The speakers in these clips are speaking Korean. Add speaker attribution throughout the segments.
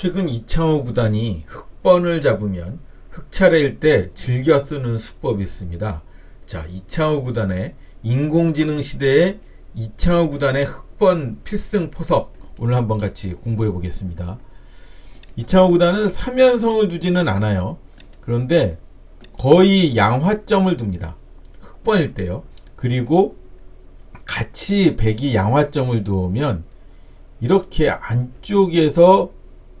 Speaker 1: 최근 이창호 구단이 흑번을 잡으면 흑차례일 때 즐겨 쓰는 수법이 있습니다. 자, 이창호 구단의 인공지능 시대의 이창호 구단의 흑번 필승 포석 오늘 한번 같이 공부해 보겠습니다. 이창호 구단은 3연성을 두지는 않아요. 그런데 거의 양화점을 둡니다. 흑번일 때요. 그리고 같이 백이 양화점을 두으면 이렇게 안쪽에서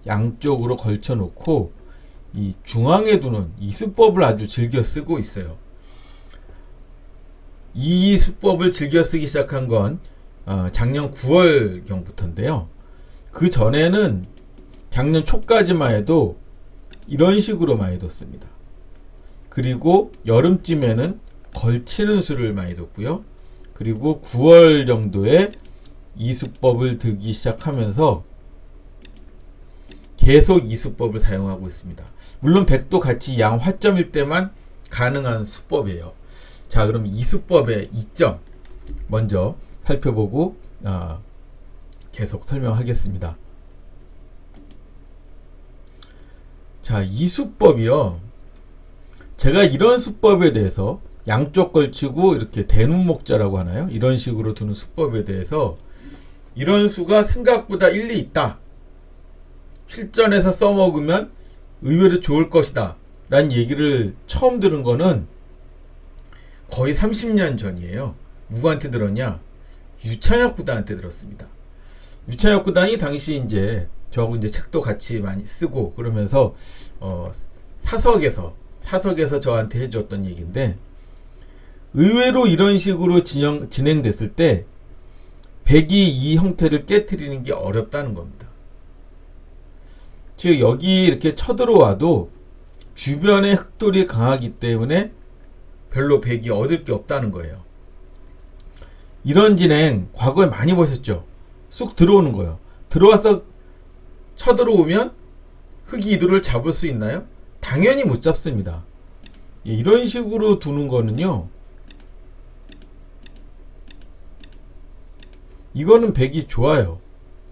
Speaker 1: 양쪽으로 걸쳐 놓고 이 중앙에 두는 이 수법을 아주 즐겨 쓰고 있어요. 이 수법을 즐겨 쓰기 시작한 건 어, 작년 9월경부터인데요. 그 전에는 작년 초까지만 해도 이런 식으로 많이 뒀습니다. 그리고 여름쯤에는 걸치는 수를 많이 뒀고요. 그리고 9월 정도에 이 수법을 들기 시작하면서 계속 이 수법을 사용하고 있습니다. 물론 100도 같이 양 화점일 때만 가능한 수법이에요. 자, 그럼 이 수법의 이점 먼저 살펴보고 아, 계속 설명하겠습니다. 자, 이 수법이요. 제가 이런 수법에 대해서 양쪽 걸치고 이렇게 대눈목자라고 하나요? 이런 식으로 두는 수법에 대해서 이런 수가 생각보다 일리 있다. 실전에서 써먹으면 의외로 좋을 것이다. 라는 얘기를 처음 들은 거는 거의 30년 전이에요. 누구한테 들었냐? 유창혁 구단한테 들었습니다. 유창혁 구단이 당시 이제 저하고 이제 책도 같이 많이 쓰고 그러면서 어 사석에서 사석에서 저한테 해줬던 얘기인데 의외로 이런 식으로 진행, 진행됐을 때 백이 이 형태를 깨뜨리는 게 어렵다는 겁니다. 즉 여기 이렇게 쳐들어와도 주변에 흑돌이 강하기 때문에 별로 백이 얻을 게 없다는 거예요. 이런 진행 과거에 많이 보셨죠? 쑥 들어오는 거예요. 들어와서 쳐들어오면 흑이 이들을 잡을 수 있나요? 당연히 못 잡습니다. 예, 이런 식으로 두는 거는요. 이거는 백이 좋아요.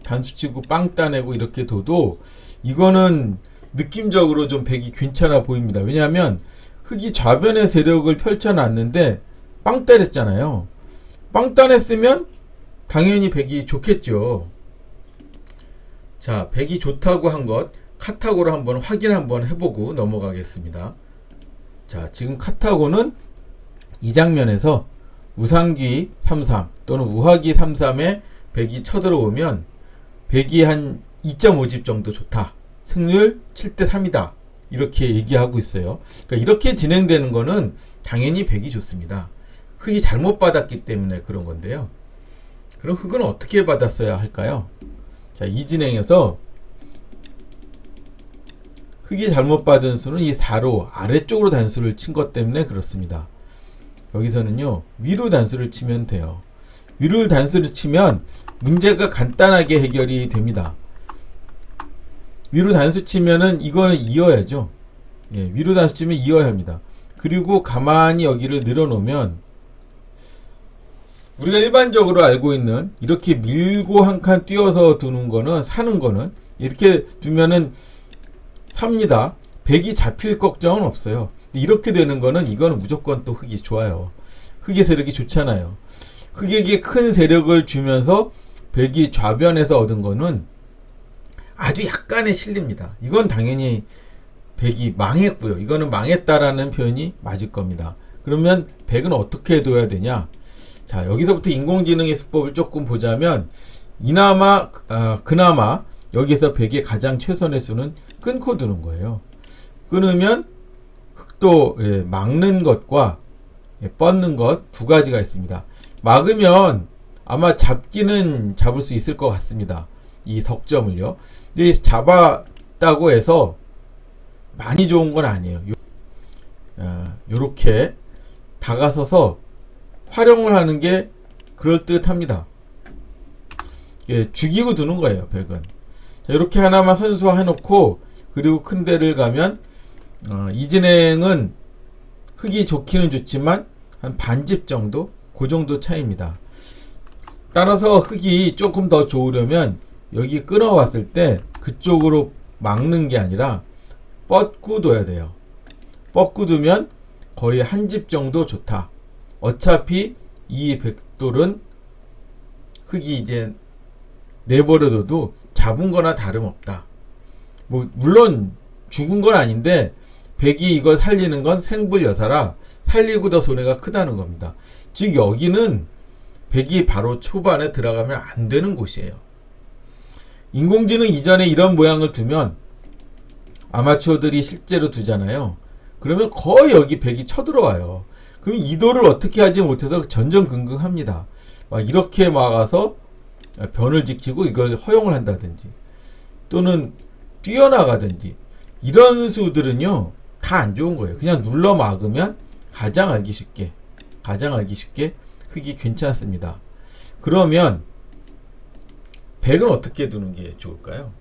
Speaker 1: 단수 치고 빵 따내고 이렇게 둬도 이거는 느낌적으로 좀 백이 괜찮아 보입니다. 왜냐하면 흑이 좌변의 세력을 펼쳐놨는데 빵 때렸잖아요. 빵 따냈으면 당연히 백이 좋겠죠. 자, 백이 좋다고 한 것 카타고로 한번 확인 한번 해보고 넘어가겠습니다. 자, 지금 카타고는 이 장면에서 우상기 33 또는 우하기 33에 백이 쳐들어오면 백이 한 2.5집 정도 좋다. 승률 7대 3이다. 이렇게 얘기하고 있어요. 그러니까 이렇게 진행되는 거는 당연히 백이 좋습니다. 흑이 잘못 받았기 때문에 그런 건데요. 그럼 흑은 어떻게 받았어야 할까요? 자, 이 진행에서 흑이 잘못 받은 수는 이 4로 아래쪽으로 단수를 친 것 때문에 그렇습니다. 여기서는요, 위로 단수를 치면 돼요. 위로 단수를 치면 문제가 간단하게 해결이 됩니다. 위로 단수 치면은 이거는 이어야죠. 예, 위로 단수 치면 이어야 합니다. 그리고 가만히 여기를 늘어놓으면 우리가 일반적으로 알고 있는 이렇게 밀고 한 칸 띄어서 두는 거는 사는 거는 이렇게 두면은 삽니다. 백이 잡힐 걱정은 없어요. 이렇게 되는 거는 이거는 무조건 또 흑이 좋아요. 흑의 세력이 좋잖아요. 흑에게 큰 세력을 주면서 백이 좌변에서 얻은 거는 아주 약간의 실립니다. 이건 당연히 백이 망했고요. 이거는 망했다라는 표현이 맞을 겁니다. 그러면 백은 어떻게 둬야 되냐? 자, 여기서부터 인공지능의 수법을 조금 보자면 이나마 아, 그나마 여기서 백의 가장 최선의 수는 끊고 두는 거예요. 끊으면 흑도 예, 막는 것과 예, 뻗는 것 두 가지가 있습니다. 막으면 아마 잡기는 잡을 수 있을 것 같습니다. 이 석점을요. 근데 잡았다고 해서 많이 좋은 건 아니에요. 요, 아, 요렇게 다가서서 활용을 하는 게 그럴듯합니다. 예, 죽이고 두는 거예요, 백은. 자, 이렇게 하나만 선수화 해놓고, 그리고 큰 데를 가면, 어, 이 진행은 흙이 좋기는 좋지만, 한 반집 정도? 그 정도 차이입니다. 따라서 흙이 조금 더 좋으려면, 여기 끊어왔을 때, 그쪽으로 막는 게 아니라 뻗고 둬야 돼요. 뻗고 두면 거의 한 집 정도 좋다. 어차피 이 백돌은 흙이 이제 내버려둬도 잡은 거나 다름없다. 뭐 물론 죽은 건 아닌데 백이 이걸 살리는 건 생불 여사라 살리고 더 손해가 크다는 겁니다. 즉 여기는 백이 바로 초반에 들어가면 안 되는 곳이에요. 인공지능 이전에 이런 모양을 두면 아마추어들이 실제로 두잖아요. 그러면 거의 여기 백이 쳐들어와요. 그럼 이도를 어떻게 하지 못해서 전전긍긍합니다. 막 이렇게 막아서 변을 지키고 이걸 허용을 한다든지 또는 뛰어나가든지 이런 수들은요 다 안 좋은 거예요. 그냥 눌러 막으면 가장 알기 쉽게 가장 알기 쉽게 흙이 괜찮습니다. 그러면 백은 어떻게 두는 게 좋을까요?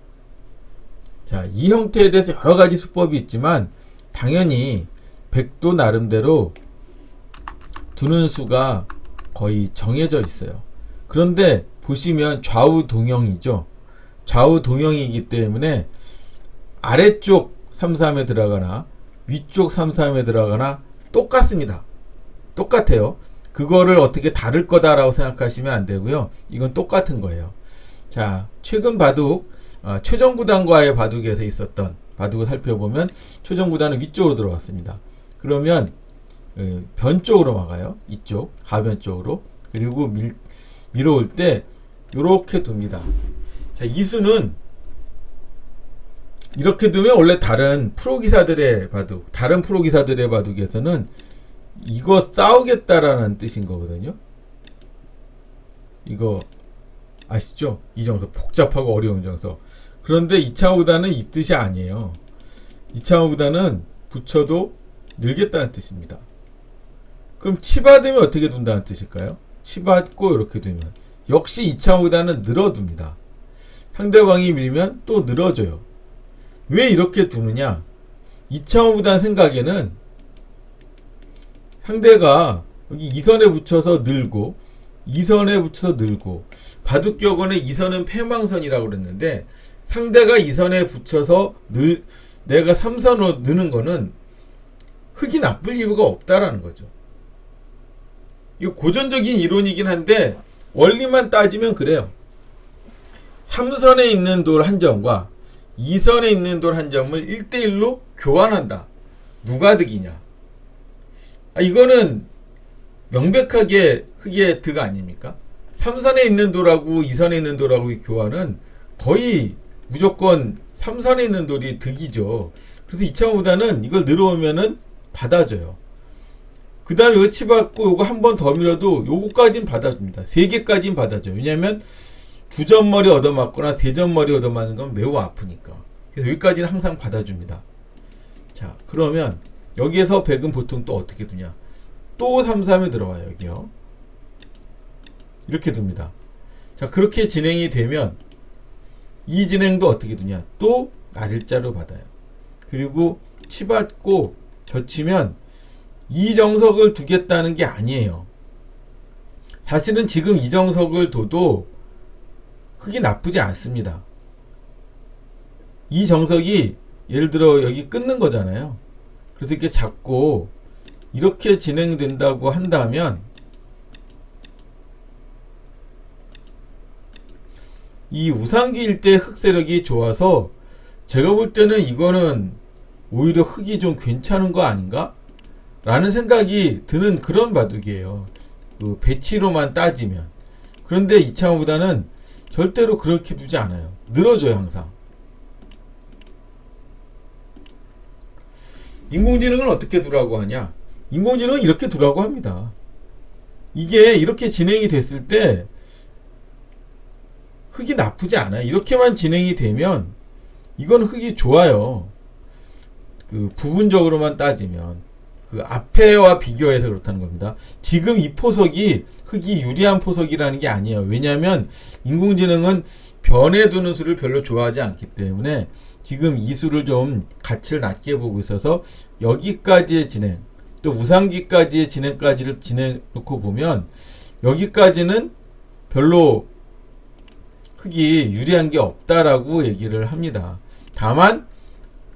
Speaker 1: 자, 이 형태에 대해서 여러 가지 수법이 있지만 당연히 백도 나름대로 두는 수가 거의 정해져 있어요. 그런데 보시면 좌우 동형이죠. 좌우 동형이기 때문에 아래쪽 33에 들어가나 위쪽 33에 들어가나 똑같습니다. 똑같아요. 그거를 어떻게 다를 거다라고 생각하시면 안 되고요. 이건 똑같은 거예요. 자, 최근 바둑 어, 최정 구단과의 바둑에서 있었던 바둑을 살펴보면 최정 구단은 위쪽으로 들어왔습니다. 그러면 어, 변 쪽으로 막아요. 이쪽 가변 쪽으로 그리고 밀, 밀어올 때 이렇게 둡니다. 자, 이 수는 이렇게 두면 원래 다른 프로 기사들의 바둑, 다른 프로 기사들의 바둑에서는 이거 싸우겠다라는 뜻인 거거든요. 이거 아시죠? 이 정서 복잡하고 어려운 정서. 그런데 이창호 구단은 이 뜻이 아니에요. 이창호 구단은 붙여도 늘겠다는 뜻입니다. 그럼 치받으면 어떻게 둔다는 뜻일까요? 치받고 이렇게 두면 역시 이창호 구단은 늘어둡니다. 상대방이 밀면 또 늘어져요. 왜 이렇게 두느냐? 이창호 구단 생각에는 상대가 여기 이선에 붙여서 늘고 이선에 붙여서 늘고 바둑격언의 이선은 패망선이라고 그랬는데 상대가 이선에 붙여서 늘 내가 삼선으로 느는 거는 흙이 나쁠 이유가 없다라는 거죠. 이거 고전적인 이론이긴 한데 원리만 따지면 그래요. 삼선에 있는 돌 한 점과 이선에 있는 돌 한 점을 1대1로 교환한다. 누가 득이냐? 아, 이거는 명백하게 흙의 득 아닙니까? 3선에 있는 돌하고 2선에 있는 돌하고 의 교환은 거의 무조건 3선에 있는 돌이 득이죠. 그래서 이창호보다는 이걸 늘어오면은 받아줘요. 그 다음에 이거 치받고 요거 한 번 더 밀어도 요거까진 받아줍니다. 세 개까진 받아줘요. 왜냐면 두 점머리 얻어맞거나 세 점머리 얻어맞는 건 매우 아프니까. 그래서 여기까지는 항상 받아줍니다. 자, 그러면 여기에서 백은 보통 또 어떻게 두냐? 또 3, 3에 들어와요, 여기요. 이렇게 둡니다. 자, 그렇게 진행이 되면 이 진행도 어떻게 두냐? 또 날일자로 받아요. 그리고 치받고 젖히면 이 정석을 두겠다는 게 아니에요. 사실은 지금 이 정석을 둬도 흙이 나쁘지 않습니다. 이 정석이 예를 들어 여기 끊는 거잖아요. 그래서 이렇게 잡고 이렇게 진행된다고 한다면 이 우상기 일대 흑세력이 좋아서 제가 볼 때는 이거는 오히려 흙이 좀 괜찮은 거 아닌가? 라는 생각이 드는 그런 바둑이에요. 그 배치로만 따지면. 그런데 이창호보다는 절대로 그렇게 두지 않아요. 늘어져요, 항상. 인공지능은 어떻게 두라고 하냐? 인공지능은 이렇게 두라고 합니다. 이게 이렇게 진행이 됐을 때 흙이 나쁘지 않아요. 이렇게만 진행이 되면 이건 흙이 좋아요. 그 부분적으로만 따지면 그 앞에와 비교해서 그렇다는 겁니다. 지금 이 포석이 흙이 유리한 포석이라는 게 아니에요. 왜냐하면 인공지능은 변에 두는 수를 별로 좋아하지 않기 때문에 지금 이 수를 좀 가치를 낮게 보고 있어서 여기까지의 진행 또 우상기까지의 진행까지를 진행 놓고 보면 여기까지는 별로 흑이 유리한 게 없다라고 얘기를 합니다. 다만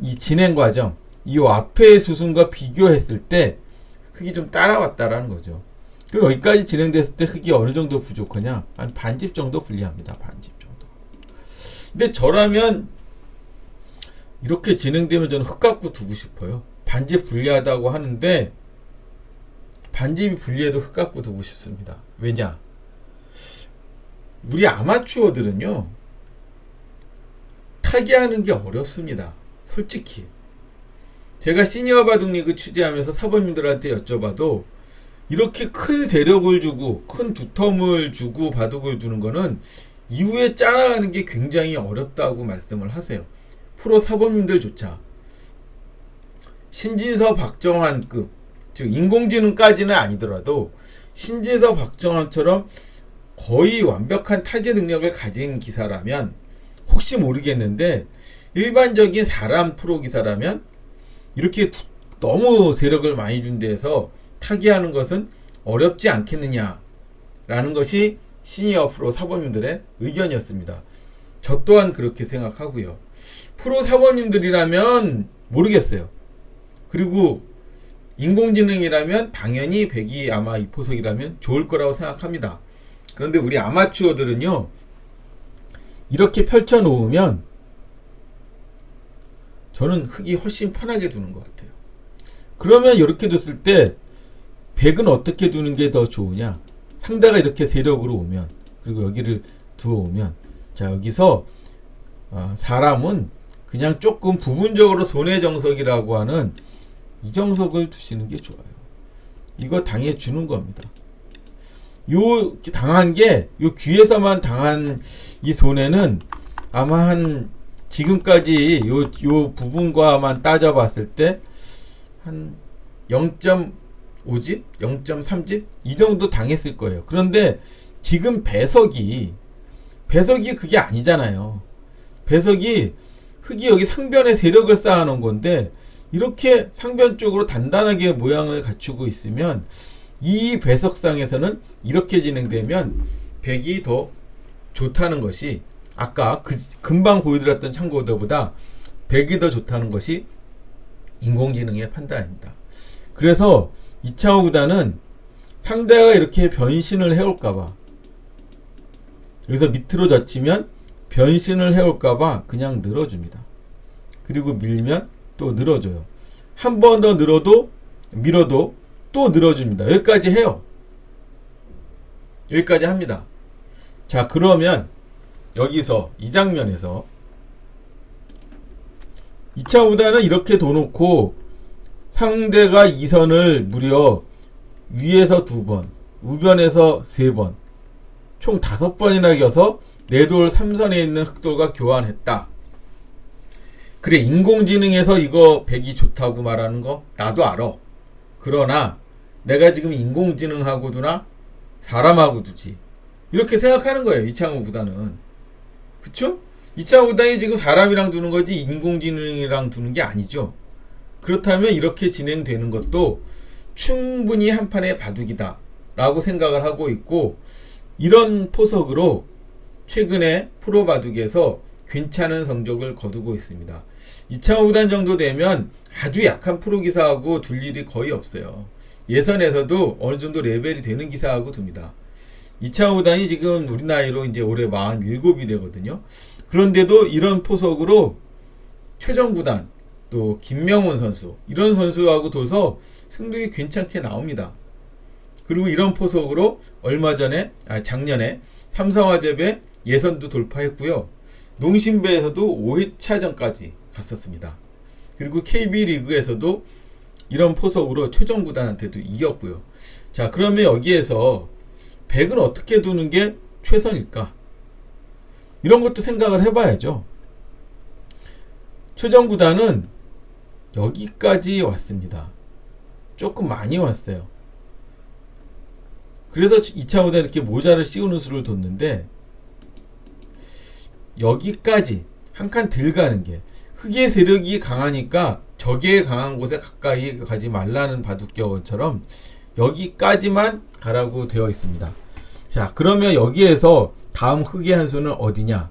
Speaker 1: 이 진행 과정, 이 앞의 수순과 비교했을 때 흑이 좀 따라왔다라는 거죠. 그리고 여기까지 진행됐을 때 흑이 어느 정도 부족하냐? 한 반집 정도 불리합니다. 반집 정도. 근데 저라면 이렇게 진행되면 저는 흑 갖고 두고 싶어요. 반집 불리하다고 하는데 반집이 불리해도 흑 갖고 두고 싶습니다. 왜냐? 우리 아마추어들은요 타기하는 게 어렵습니다. 솔직히 제가 시니어 바둑 리그 취재하면서 사범님들한테 여쭤봐도 이렇게 큰 세력을 주고 큰 두텀을 주고 바둑을 두는 거는 이후에 짜나가는 게 굉장히 어렵다고 말씀을 하세요. 프로 사범님들조차 신진서 박정환급 즉 인공지능까지는 아니더라도 신진서 박정환처럼 거의 완벽한 타겟 능력을 가진 기사라면 혹시 모르겠는데 일반적인 사람 프로 기사라면 이렇게 두- 너무 세력을 많이 준 데에서 타기하는 것은 어렵지 않겠느냐라는 것이 시니어 프로 사범님들의 의견이었습니다. 저 또한 그렇게 생각하고요. 프로 사범님들이라면 모르겠어요. 그리고 인공지능이라면 당연히 백이 아마 이 포석이라면 좋을 거라고 생각합니다. 그런데 우리 아마추어들은요, 이렇게 펼쳐 놓으면 저는 흙이 훨씬 편하게 두는 것 같아요. 그러면 이렇게 뒀을 때 백은 어떻게 두는 게 더 좋으냐? 상대가 이렇게 세력으로 오면 그리고 여기를 두어 오면 자 여기서 어, 사람은 그냥 조금 부분적으로 손해 정석이라고 하는 이 정석을 두시는 게 좋아요. 이거 당해 주는 겁니다. 요 당한 게 요 귀에서만 당한 이 손해는 아마 한 지금까지 요, 요 부분과만 따져봤을 때 한 0.5집, 0.3집 이 정도 당했을 거예요. 그런데 지금 배석이 배석이 그게 아니잖아요. 배석이 흙이 여기 상변에 세력을 쌓아놓은 건데 이렇게 상변 쪽으로 단단하게 모양을 갖추고 있으면 이 배석상에서는 이렇게 진행되면 백이 더 좋다는 것이 아까 그 금방 보여드렸던 참고도보다 백이 더 좋다는 것이 인공지능의 판단입니다. 그래서 이창호 구단은 상대가 이렇게 변신을 해올까봐 여기서 밑으로 젖히면 변신을 해올까봐 그냥 늘어줍니다. 그리고 밀면 또 늘어줘요. 한 번 더 늘어도 밀어도 또 늘어줍니다. 여기까지 해요. 여기까지 합니다. 자 그러면 여기서 이 장면에서 이차 구단은 이렇게 둬놓고 상대가 이 선을 무려 위에서 두 번, 우변에서 세 번, 총 다섯 번이나 겨서 내돌 3선에 있는 흑돌과 교환했다. 그래 인공지능에서 이거 백이 좋다고 말하는 거 나도 알아. 그러나 내가 지금 인공지능하고 두나 사람하고 두지. 이렇게 생각하는 거예요. 이창호 구단은. 그쵸? 이창호 구단이 지금 사람이랑 두는 거지 인공지능이랑 두는 게 아니죠. 그렇다면 이렇게 진행되는 것도 충분히 한 판의 바둑이다. 라고 생각을 하고 있고, 이런 포석으로 최근에 프로 바둑에서 괜찮은 성적을 거두고 있습니다. 2차 구단 정도 되면 아주 약한 프로 기사하고 둘 일이 거의 없어요. 예선에서도 어느 정도 레벨이 되는 기사하고 둡니다. 2차 구단이 지금 우리 나이로 이제 올해 47이 되거든요. 그런데도 이런 포석으로 최정 구단 또 김명훈 선수 이런 선수하고 둬서 승률이 괜찮게 나옵니다. 그리고 이런 포석으로 얼마 전에 아 작년에 삼성화재배 예선도 돌파했고요. 농심배에서도 5회차전까지 갔었습니다. 그리고 KB 리그에서도 이런 포석으로 최종 구단한테도 이겼고요. 자, 그러면 여기에서 100은 어떻게 두는 게 최선일까? 이런 것도 생각을 해봐야죠. 최종 구단은 여기까지 왔습니다. 조금 많이 왔어요. 그래서 2차 구단 이렇게 모자를 씌우는 수를 뒀는데 여기까지 한 칸 들 가는 게 흑의 세력이 강하니까 적의 강한 곳에 가까이 가지 말라는 바둑격언처럼 여기까지만 가라고 되어 있습니다. 자, 그러면 여기에서 다음 흑의 한 수는 어디냐?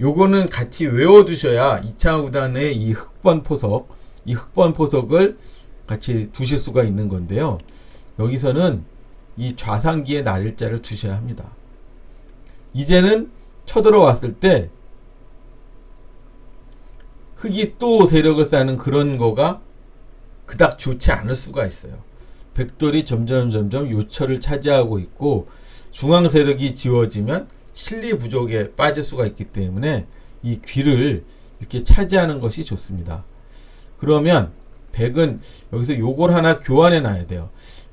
Speaker 1: 요거는 같이 외워두셔야 이창호 구단의 이 흑번 포석, 이 흑번 포석을 같이 두실 수가 있는 건데요. 여기서는 이 좌상기의 날일자를 두셔야 합니다. 이제는 쳐들어왔을 때 흑이 또 세력을 쌓는 그런 거가 그닥 좋지 않을 수가 있어요. 백돌이 점점 점점 요철을 차지하고 있고 중앙 세력이 지워지면 실리 부족에 빠질 수가 있기 때문에 이 귀를 이렇게 차지하는 것이 좋습니다. 그러면 백은 여기서 요걸 하나 교환해 놔야 돼요.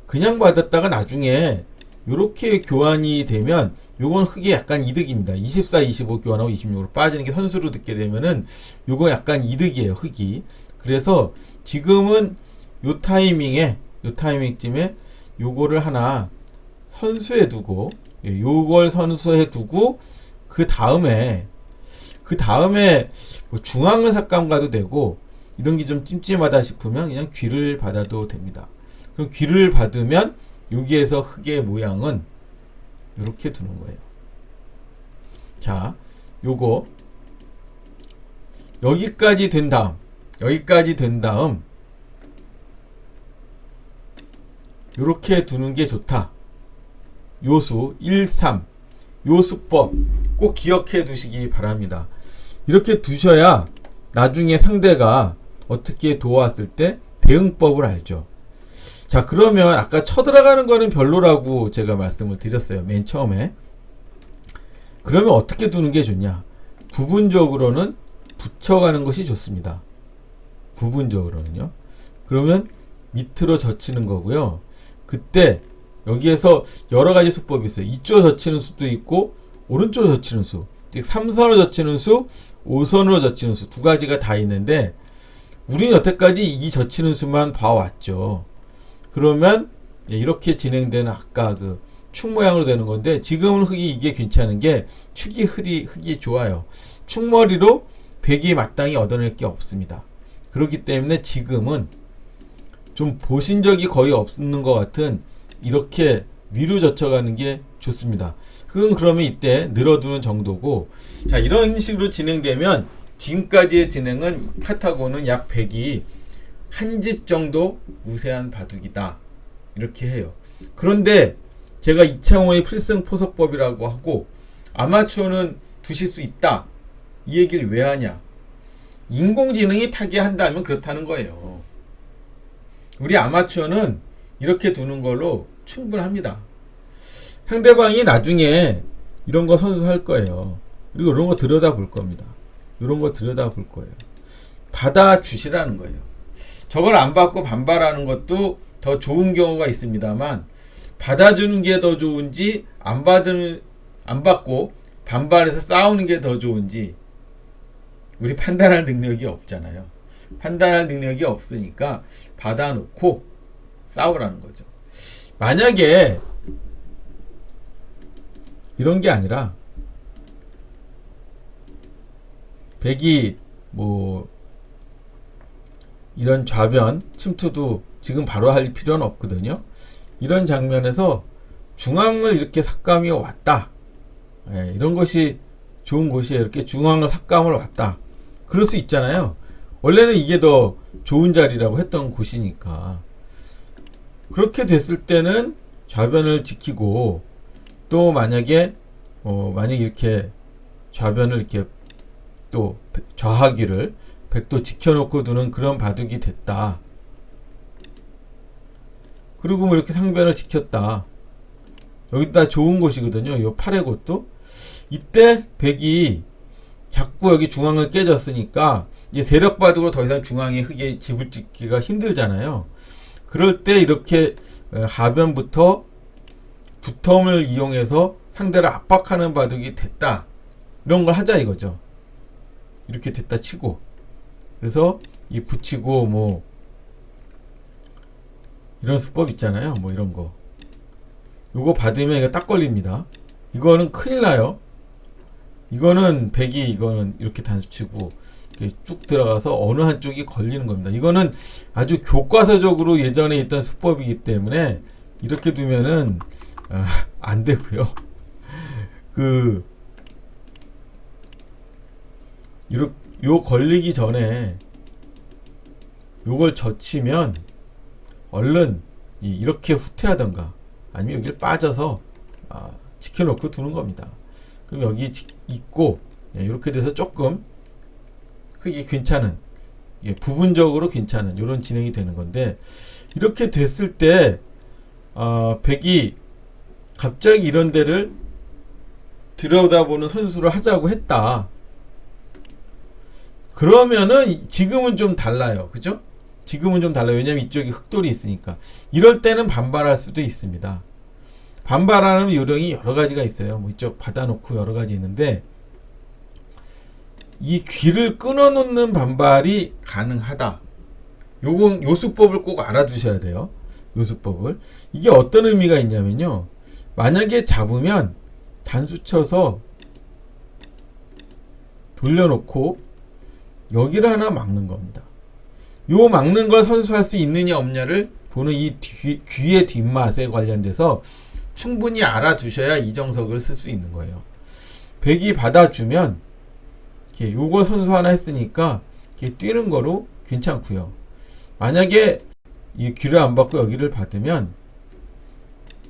Speaker 1: 그냥 받았다가 나중에 요렇게 교환이 되면 요건 흑이 약간 이득입니다. 24, 25 교환하고 26으로 빠지는 게 선수로 듣게 되면은 요거 약간 이득이에요, 흑이. 그래서 지금은 요 타이밍에 요 타이밍쯤에 요거를 하나 선수해 두고 예, 요걸 선수해 두고 그 다음에 그 다음에 뭐 중앙을 삭감 가도 되고 이런 게 좀 찜찜하다 싶으면 그냥 귀를 받아도 됩니다. 그럼 귀를 받으면 여기에서 흑의 모양은 이렇게 두는 거예요. 자, 요거 여기까지 된 다음 여기까지 된 다음 이렇게 두는 게 좋다. 요수 1, 3 요수법 꼭 기억해 두시기 바랍니다. 이렇게 두셔야 나중에 상대가 어떻게 도왔을 때 대응법을 알죠. 자, 그러면 아까 쳐들어가는 거는 별로라고 제가 말씀을 드렸어요. 맨 처음에. 그러면 어떻게 두는 게 좋냐? 부분적으로는 붙여가는 것이 좋습니다. 부분적으로는요. 그러면 밑으로 젖히는 거고요. 그때 여기에서 여러 가지 수법이 있어요. 이쪽 젖히는 수도 있고 오른쪽으로 젖히는 수. 즉 3선으로 젖히는 수, 5선으로 젖히는 수 두 가지가 다 있는데 우리는 여태까지 이 젖히는 수만 봐왔죠. 그러면 이렇게 진행되는 아까 그 축 모양으로 되는 건데 지금은 흙이 이게 괜찮은 게 축이 흙이 흙이 좋아요. 축머리로 백이 마땅히 얻어낼 게 없습니다. 그렇기 때문에 지금은 좀 보신 적이 거의 없는 것 같은 이렇게 위로 젖혀가는 게 좋습니다. 흙은 그러면 이때 늘어두는 정도고 자 이런 식으로 진행되면 지금까지의 진행은 카타고는 약 100이 한 집 정도 우세한 바둑이다. 이렇게 해요. 그런데 제가 이창호의 필승 포석법이라고 하고 아마추어는 두실 수 있다. 이 얘기를 왜 하냐? 인공지능이 타개한다면 그렇다는 거예요. 우리 아마추어는 이렇게 두는 걸로 충분합니다. 상대방이 나중에 이런 거 선수할 거예요. 그리고 이런 거 들여다 볼 겁니다. 이런 거 들여다 볼 거예요. 받아 주시라는 거예요. 저걸 안 받고 반발하는 것도 더 좋은 경우가 있습니다만 받아주는 게 더 좋은지 안 받는 안 받고 반발해서 싸우는 게 더 좋은지 우리 판단할 능력이 없잖아요. 판단할 능력이 없으니까 받아놓고 싸우라는 거죠. 만약에 이런 게 아니라 백이 뭐 이런 좌변 침투도 지금 바로 할 필요는 없거든요. 이런 장면에서 중앙을 이렇게 삭감이 왔다. 예, 이런 것이 좋은 곳이에요. 이렇게 중앙을 삭감을 왔다. 그럴 수 있잖아요. 원래는 이게 더 좋은 자리라고 했던 곳이니까. 그렇게 됐을 때는 좌변을 지키고 또 만약에 어 만약 이렇게 좌변을 이렇게 또 좌하기를 백도 지켜놓고 두는 그런 바둑이 됐다. 그리고 뭐 이렇게 상변을 지켰다. 여기다 좋은 곳이거든요. 요 팔의 곳도. 이때 백이 자꾸 여기 중앙을 깨졌으니까 이제 세력 바둑으로 더 이상 중앙에 흙에 집을 짓기가 힘들잖아요. 그럴 때 이렇게 어, 하변부터 두텀을 이용해서 상대를 압박하는 바둑이 됐다. 이런 걸 하자 이거죠. 이렇게 됐다 치고. 그래서 이 붙이고 뭐 이런 수법 있잖아요. 뭐 이런 거. 요거 받으면 이거 딱 걸립니다. 이거는 큰일 나요. 이거는 백이 이거는 이렇게 단수치고 이렇게 쭉 들어가서 어느 한쪽이 걸리는 겁니다. 이거는 아주 교과서적으로 예전에 있던 수법이기 때문에 이렇게 두면은 아, 안 되고요. 그 이렇게 요 걸리기 전에 요걸 젖히면 얼른 이- 이렇게 후퇴하던가 아니면 여기를 빠져서 아, 지켜놓고 두는 겁니다. 그럼 여기 지- 있고 예, 이렇게 돼서 조금 흙이 괜찮은 예, 부분적으로 괜찮은 이런 진행이 되는 건데 이렇게 됐을 때 어, 백이 갑자기 이런 데를 들여다보는 선수를 하자고 했다. 그러면은 지금은 좀 달라요. 그죠? 지금은 좀 달라요. 왜냐면 이쪽에 흑돌이 있으니까. 이럴 때는 반발할 수도 있습니다. 반발하는 요령이 여러 가지가 있어요. 뭐 이쪽 받아놓고 여러 가지 있는데 이 귀를 끊어놓는 반발이 가능하다. 요건 요 수법을 꼭 알아두셔야 돼요. 요 수법을. 이게 어떤 의미가 있냐면요. 만약에 잡으면 단수 쳐서 돌려놓고 여기를 하나 막는 겁니다. 요 막는 걸 선수할 수 있느냐 없냐를 보는 이 귀, 귀의 뒷맛에 관련돼서 충분히 알아두셔야 이정석을 쓸 수 있는 거예요. 백이 받아주면 이렇게 요거 선수 하나 했으니까 이렇게 뛰는 거로 괜찮고요. 만약에 이 귀를 안 받고 여기를 받으면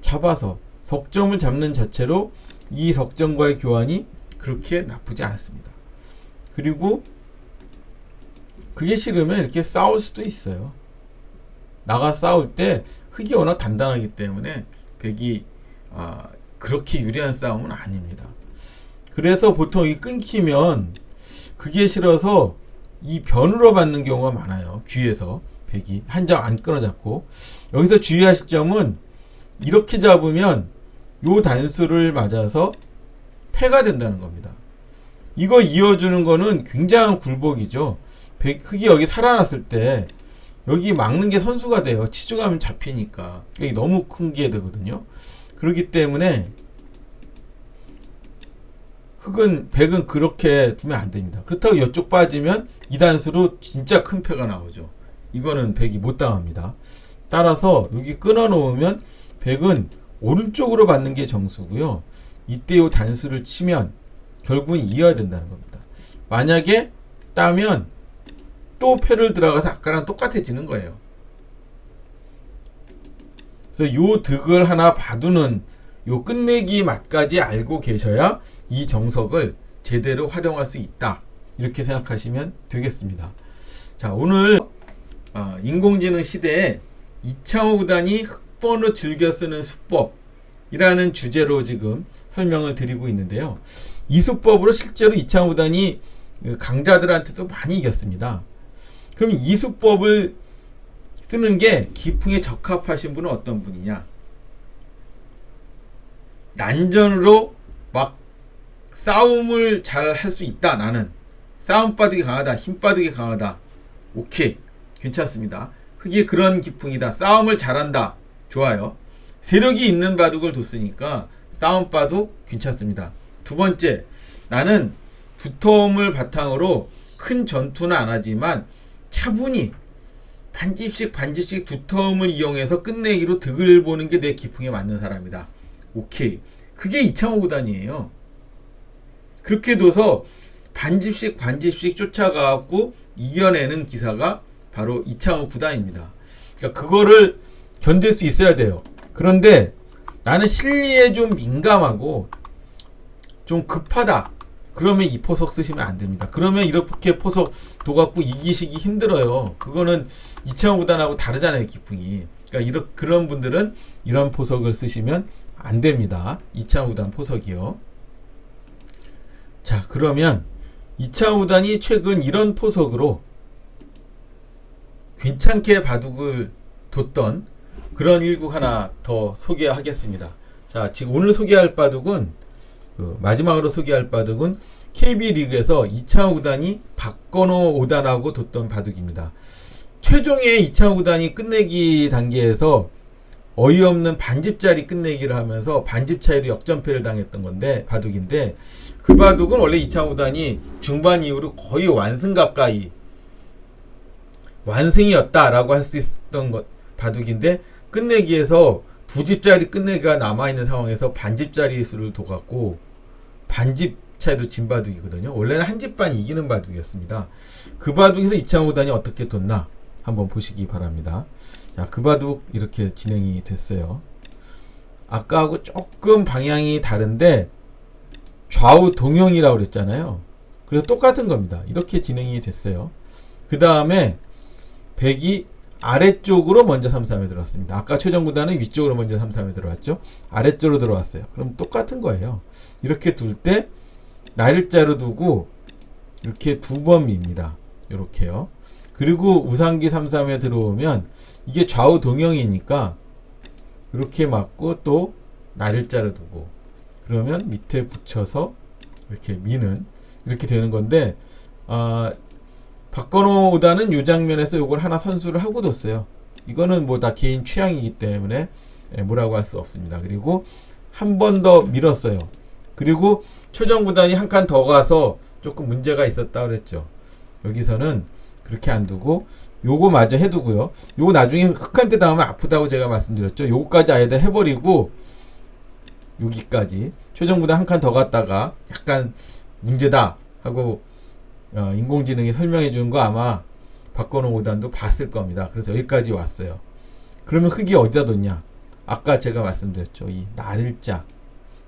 Speaker 1: 잡아서 석점을 잡는 자체로 이 석점과의 교환이 그렇게 나쁘지 않습니다. 그리고 그게 싫으면 이렇게 싸울 수도 있어요. 나가 싸울 때 흙이 워낙 단단하기 때문에 백이 아, 그렇게 유리한 싸움은 아닙니다. 그래서 보통 이 끊기면 그게 싫어서 이 변으로 받는 경우가 많아요. 귀에서 백이 한 장 안 끊어잡고 여기서 주의하실 점은 이렇게 잡으면 요 단수를 맞아서 패가 된다는 겁니다. 이거 이어주는 거는 굉장한 굴복이죠. 백, 흙이 여기 살아났을 때 여기 막는 게 선수가 돼요. 치중하면 잡히니까. 이게 너무 큰 게 되거든요. 그렇기 때문에 흙은 백은 그렇게 두면 안 됩니다. 그렇다고 이쪽 빠지면 이 단수로 진짜 큰 패가 나오죠. 이거는 백이 못 당합니다. 따라서 여기 끊어 놓으면 백은 오른쪽으로 받는 게 정수고요. 이때 요 단수를 치면 결국은 이어야 된다는 겁니다. 만약에 따면 또 패를 들어가서 아까랑 똑같아지는 거예요. 그래서 요 득을 하나 봐두는 요 끝내기 맛까지 알고 계셔야 이 정석을 제대로 활용할 수 있다. 이렇게 생각하시면 되겠습니다. 자, 오늘 아, 인공지능 시대에 이창호 구단이 흑번을 즐겨 쓰는 수법이라는 주제로 지금 설명을 드리고 있는데요. 이 수법으로 실제로 이창호 구단이 그 강자들한테도 많이 이겼습니다. 그럼 이 수법을 쓰는 게 기풍에 적합하신 분은 어떤 분이냐? 난전으로 막 싸움을 잘 할 수 있다. 나는 싸움 바둑이 강하다. 힘 바둑이 강하다. 오케이. 괜찮습니다. 흑이 그런 기풍이다. 싸움을 잘한다. 좋아요. 세력이 있는 바둑을 뒀으니까 싸움 바둑 괜찮습니다. 두 번째, 나는 두터움을 바탕으로 큰 전투는 안 하지만 차분히 반집씩 반집씩 두터움을 이용해서 끝내기로 득을 보는 게 내 기풍에 맞는 사람이다. 오케이. 그게 이창호 구단이에요. 그렇게 둬서 반집씩 반집씩 쫓아가고 이겨내는 기사가 바로 이창호 구단입니다. 그러니까 그거를 견딜 수 있어야 돼요. 그런데 나는 실리에 좀 민감하고 좀 급하다. 그러면 이 포석 쓰시면 안 됩니다. 그러면 이렇게 포석 둬갖고 이기시기 힘들어요. 그거는 이창호 구단하고 다르잖아요, 기풍이. 그러니까 이런 그런 분들은 이런 포석을 쓰시면 안 됩니다. 이창호 구단 포석이요. 자, 그러면 이창호 구단이 최근 이런 포석으로 괜찮게 바둑을 뒀던 그런 일국 하나 더 소개하겠습니다. 자, 지금 오늘 소개할 바둑은 그 마지막으로 소개할 바둑은 KB 리그에서 이창호 구단이 박건호 5단하고 뒀던 바둑입니다. 최종에 이창호 구단이 끝내기 단계에서 어이없는 반집짜리 끝내기를 하면서 반집 차이로 역전패를 당했던 건데 바둑인데 그 바둑은 원래 이창호 구단이 중반 이후로 거의 완승 가까이 완승이었다라고 할 수 있었던 것 바둑인데 끝내기에서 두 집짜리 끝내기가 남아 있는 상황에서 반집짜리 수를 둬갖고 반집 차이로 진 바둑이거든요. 원래는 한 집 반 이기는 바둑이었습니다. 그 바둑에서 이창호 구단이 어떻게 뒀나 한번 보시기 바랍니다. 자, 그 바둑 이렇게 진행이 됐어요. 아까하고 조금 방향이 다른데 좌우 동형이라고 그랬잖아요. 그래서 똑같은 겁니다. 이렇게 진행이 됐어요. 그 다음에 백이 아래쪽으로 먼저 3-3에 들어왔습니다. 아까 최정구단은 위쪽으로 먼저 3-3에 들어왔죠. 아래쪽으로 들어왔어요. 그럼 똑같은 거예요. 이렇게 둘 때 날짜로 두고 이렇게 두번 밉니다. 이렇게요. 그리고 우상기 3-3에 들어오면 이게 좌우 동형이니까 이렇게 맞고 또 날짜를 두고 그러면 밑에 붙여서 이렇게 미는 이렇게 되는 건데 아 박건호 오다는 이 장면에서 이걸 하나 선수를 하고 뒀어요. 이거는 뭐 다 개인 취향이기 때문에 예, 뭐라고 할 수 없습니다. 그리고 한 번 더 밀었어요. 그리고 최정 구단이 한 칸 더 가서 조금 문제가 있었다 그랬죠. 여기서는 그렇게 안 두고 요거 마저 해두고요. 요거 나중에 흑한 때 닿으면 아프다고 제가 말씀드렸죠. 요거까지 아예 다 해버리고 여기까지 최정구단 한 칸 더 갔다가 약간 문제다 하고 어, 인공지능이 설명해 주는 거 아마 박건호 오단도 봤을 겁니다. 그래서 여기까지 왔어요. 그러면 흙이 어디다 뒀냐? 아까 제가 말씀드렸죠. 이 날일자.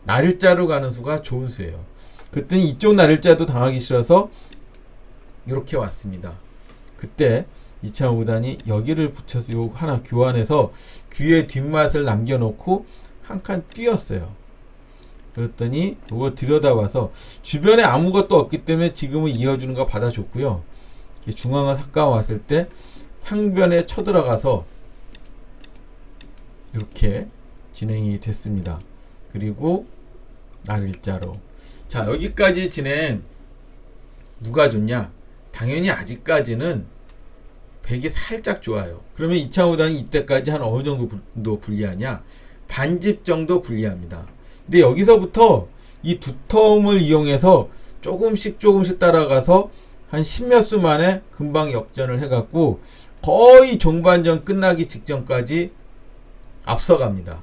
Speaker 1: 날일자로 가는 수가 좋은 수예요. 그랬더니 이쪽 날일자도 당하기 싫어서 이렇게 왔습니다. 그때 이창호 구단이 여기를 붙여서 요 하나 교환해서 귀에 뒷맛을 남겨놓고 한 칸 뛰었어요. 그랬더니 이거 들여다봐서 주변에 아무것도 없기 때문에 지금은 이어주는 거 받아줬고요. 중앙을 삭감 왔을 때 상변에 쳐들어가서 이렇게 진행이 됐습니다. 그리고 날 일자로 자 여기까지 진행 누가 좋냐? 당연히 아직까지는 백이 살짝 좋아요. 그러면 이창호단이 이때까지 한 어느 정도 불리하냐? 반집 정도 불리합니다. 근데 여기서부터 이 두터움을 이용해서 조금씩 조금씩 따라가서 한 십몇 수 만에 금방 역전을 해갖고 거의 종반전 끝나기 직전까지 앞서갑니다.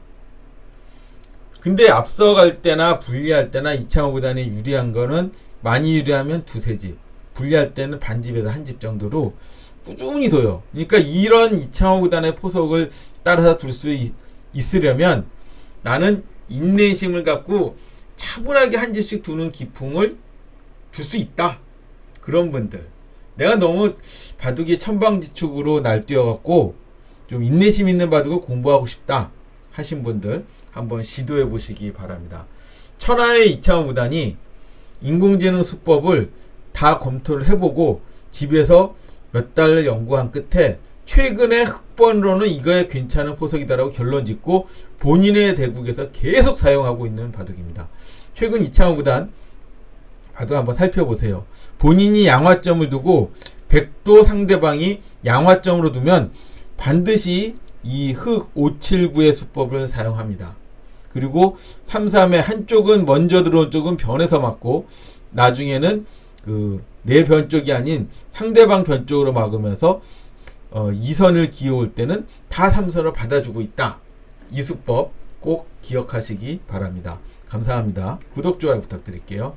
Speaker 1: 근데 앞서갈 때나 불리할 때나 이창호 구단이 유리한 거는 많이 유리하면 두세 집, 불리할 때는 반집에서 한 집 정도로 꾸준히 둬요. 그러니까 이런 이창호 구단의 포석을 따라서 둘 수 있으려면 나는 인내심을 갖고 차분하게 한 집씩 두는 기풍을 줄 수 있다. 그런 분들. 내가 너무 바둑이 천방지축으로 날뛰어갖고 좀 인내심 있는 바둑을 공부하고 싶다 하신 분들 한번 시도해 보시기 바랍니다. 천하의 이창호 구단이 인공지능 수법을 다 검토를 해보고 집에서 몇달 연구한 끝에 최근에 흑번으로는 이거에 괜찮은 포석이다라고 결론 짓고 본인의 대국에서 계속 사용하고 있는 바둑입니다. 최근 이창호 구단 바둑 한번 살펴보세요. 본인이 양화점을 두고 백도 상대방이 양화점으로 두면 반드시 이 흑 579의 수법을 사용합니다. 그리고 3, 3의 한쪽은 먼저 들어온 쪽은 변해서 맞고 나중에는 그 내 변 쪽이 아닌 상대방 변 쪽으로 막으면서 어, 2선을 기어올 때는 다 3선을 받아주고 있다. 이 수법 꼭 기억하시기 바랍니다. 감사합니다. 구독, 좋아요 부탁드릴게요.